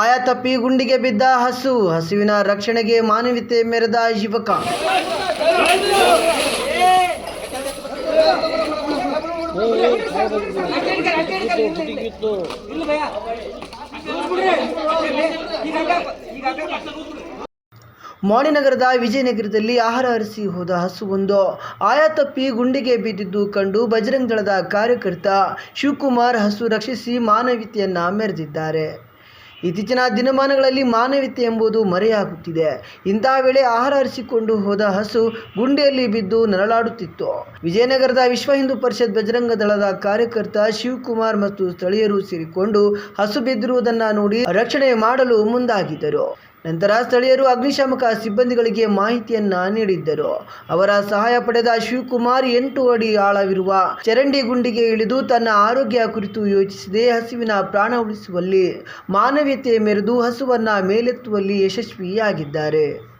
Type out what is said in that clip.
ಆಯ ತಪ್ಪಿ ಗುಂಡಿಗೆ ಬಿದ್ದ ಹಸು, ಹಸುವಿನ ರಕ್ಷಣೆಗೆ ಮಾನವೀಯತೆ ಮೆರೆದ ಯುವಕ. ಮೋಣಿನಗರದ ವಿಜಯನಗರದಲ್ಲಿ ಆಹಾರ ಹರಿಸಿ ಹೋದ ಹಸುವೊಂದು ಆಯಾ ತಪ್ಪಿ ಗುಂಡಿಗೆ ಬಿದ್ದಿದ್ದು ಕಂಡು ಬಜರಂಗ ದಳದ ಕಾರ್ಯಕರ್ತ ಶಿವಕುಮಾರ್ ಹಸು ರಕ್ಷಿಸಿ ಮಾನವೀಯತೆಯನ್ನ ಮೆರೆದಿದ್ದಾರೆ. ಇತ್ತೀಚಿನ ದಿನಮಾನಗಳಲ್ಲಿ ಮಾನವೀಯತೆ ಎಂಬುದು ಮರೆಯಾಗುತ್ತಿದೆ. ಇಂತಹ ವೇಳೆ ಆಹಾರ ಹರಿಸಿಕೊಂಡು ಹೋದ ಹಸು ಗುಂಡಿಯಲ್ಲಿ ಬಿದ್ದು ನರಳಾಡುತ್ತಿತ್ತು. ವಿಜಯನಗರದ ವಿಶ್ವ ಹಿಂದೂ ಪರಿಷತ್ ಬಜರಂಗ ದಳದ ಕಾರ್ಯಕರ್ತ ಶಿವಕುಮಾರ್ ಮತ್ತು ಸ್ಥಳೀಯರು ಸೇರಿಕೊಂಡು ಹಸು ಬಿದ್ದಿರುವುದನ್ನು ನೋಡಿ ರಕ್ಷಣೆ ಮಾಡಲು ಮುಂದಾಗಿದ್ದರು. ನಂತರ ಸ್ಥಳೀಯರು ಅಗ್ನಿಶಾಮಕ ಸಿಬ್ಬಂದಿಗಳಿಗೆ ಮಾಹಿತಿಯನ್ನ ನೀಡಿದ್ದರು. ಅವರ ಸಹಾಯ ಪಡೆದ ಶಿವಕುಮಾರ್ ಎಂಟು ಅಡಿ ಆಳವಿರುವ ಚರಂಡಿ ಗುಂಡಿಗೆ ಇಳಿದು ತನ್ನ ಆರೋಗ್ಯ ಕುರಿತು ಯೋಚಿಸದೆ ಹಸುವಿನ ಪ್ರಾಣ ಉಳಿಸುವಲ್ಲಿ ಮಾನವೀಯತೆ ಮೆರೆದು ಹಸುವನ್ನ ಮೇಲೆತ್ತುವಲ್ಲಿ ಯಶಸ್ವಿಯಾಗಿದ್ದಾರೆ.